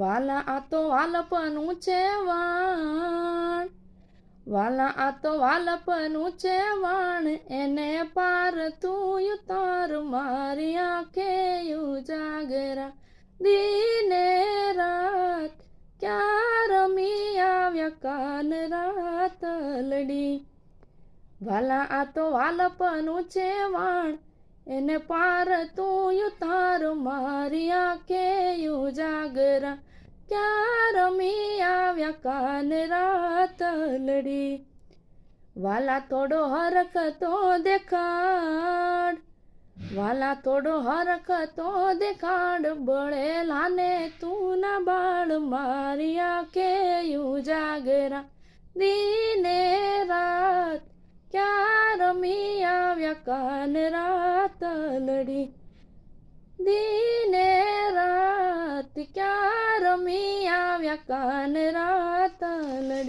વાલા આ તો વાલપનું છે વાણ વાલા આ તો વાલપનું છે વાણ એને પાર તું ઉતાર, મારી આંખે જાગરા દીને રાત ક્યાં રમી આવ્યા કાન રાત લડી વાલા આ તો વાલપનું છે વાણ એને પાર તું તાર મારી આંખે ઉજાગરા. ક્યાં રમી આવ્યા કાન રાત લડી? વાલા થોડો હરકતો દેખાડ. વાલા થોડો હરકતો દેખાડ. બળેલાને તું ના બાળ મારી આંખે ઉજાગરા. દિને રાત ક્યાં રમી આવ્યા કાન રાત લડી? રાત ક્યાં રમી આવ્યા કાન રાત લડી